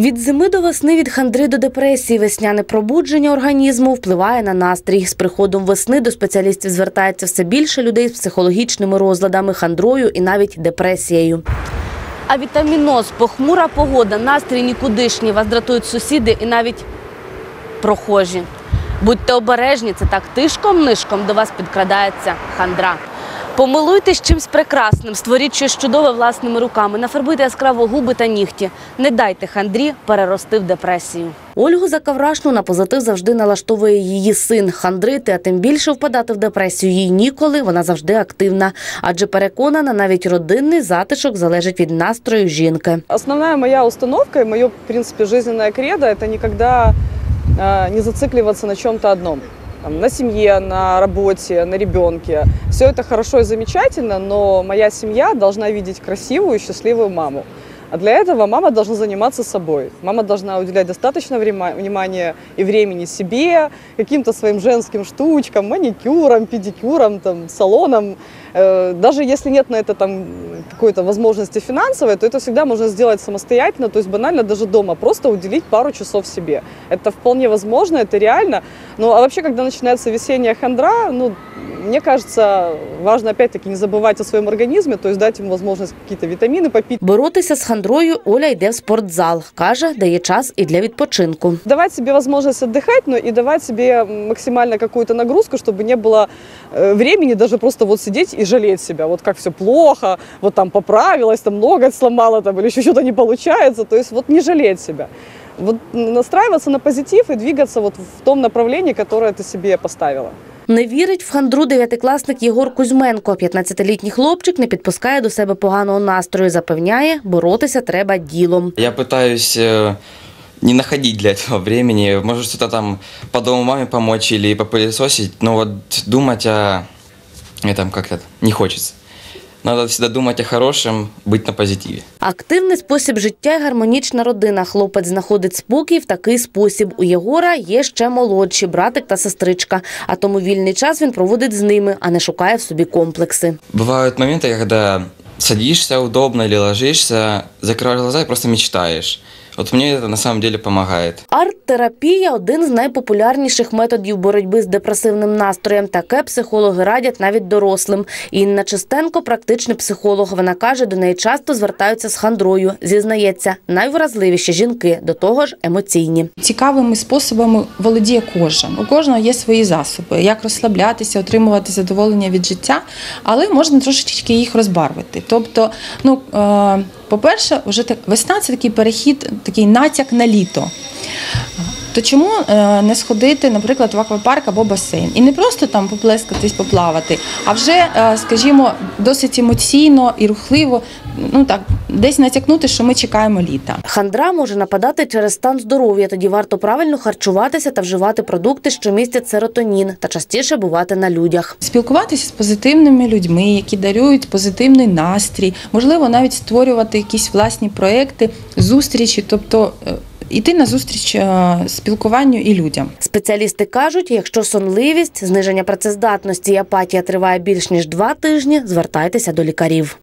Від зими до весни, від хандри до депресії, весняне пробудження організму впливає на настрій. З приходом весни до спеціалістів звертається все більше людей з психологічними розладами, хандрою і навіть депресією. А вітаміноз, похмура погода, настрій нікудишній, вас дратують сусіди і навіть прохожі. Будьте обережні, це так тишком-нишком до вас підкрадається хандра. Помилуйтесь чимсь прекрасним, створіть щось чудове власними руками, нафарбуйте яскраво губи та нігті. Не дайте хандрі перерости в депресію. Ольгу Закаврашну на позитив завжди налаштовує її син. Хандрити, а тим більше впадати в депресію їй ніколи. Вона завжди активна, адже переконана, навіть родинний затишок залежить від настрою жінки. Основная моя установка и мое, в принципе, жизненное кредо – никогда э, не зацикливаться на чем-то одном. Там, на семье, на работе, на ребенке. Все это хорошо и замечательно, но моя семья должна видеть красивую и счастливую маму. А для этого мама должна заниматься собой. Мама должна уделять достаточно внимания и времени себе, каким-то своим женским штучкам, маникюрам, педикюрам, там, салонам. Э, Даже если нет на это там какой-то возможности финансовой, то это всегда можно сделать самостоятельно, то есть банально даже дома, просто уделить пару часов себе. Это вполне возможно, это реально. Ну а вообще, когда начинается весенняя хандра, ну, мне кажется, важно опять-таки не забывать о своем организме, то есть дать ему возможность какие-то витамины попить. Боротися з хандрою Оля йде в спортзал. Каже, дає час і для відпочинку. Давать себе возможность отдыхать, но и давать себе максимально какую-то нагрузку, чтобы не было э, времени даже просто вот сидеть и жалеть себя, вот как все плохо, вот там поправилась, там ноготь сломала, там или еще что-то не получается, то есть вот не жалеть себя. Вот настраиваться на позитив и двигаться вот в том направлении, которое ты себе поставила. Не вірить в хандру дев'ятикласник Єгор Кузьменко. 15-літній хлопчик не підпускає до себе поганого настрою. Запевняє, боротися треба ділом. Я пытаюсь э, не находить для этого времени. Может, что-то там по дому маме помочь или попылесосить, но вот думать о этом как-то не хочется. Надо всегда думать о хорошем, быть на позитиве. Активний спосіб життя і гармонічна родина. Хлопець знаходить спокій в такий спосіб. У Єгора є ще молодші братик та сестричка. А тому вільний час він проводить з ними, а не шукає в собі комплекси. Бывают моменты, когда садишься удобно или ложишься, закрываешь глаза и просто мечтаешь. Вот мне это на самом деле помогает. Арт-терапія один з найпопулярніших методів боротьби з депресивним настроєм. Таке психологи радять навіть дорослим. Інна Чистенко, практичний психолог. Вона каже, до неї часто звертаються з хандрою. Зізнається, найвразливіші жінки, до того ж емоційні. Цікавими способами володіє кожен. У кожного є свої засоби, як розслаблятися, отримувати задоволення від життя, але можна трошечки їх розбарвити. Тобто, ну е, по-перше, вже так весна це такий перехід, такий натяк на літо. То чому е, не сходити, наприклад, в аквапарк або басейн? І не просто там поплескатись, поплавати, а вже, е, скажімо, досить емоційно і рухливо, ну так, десь натякнути, що ми чекаємо літа. Хандра може нападати через стан здоров'я, тоді варто правильно харчуватися та вживати продукти, що містять серотонін, та частіше бувати на людях. Спілкуватися з позитивними людьми, які дарують позитивний настрій, можливо, навіть створювати якісь власні проекти, зустрічі, тобто е, іти на зустріч е, спілкуванню і людям. Спеціалісти кажуть, якщо сонливість, зниження працездатності і апатія триває більш ніж два тижні, звертайтеся до лікарів.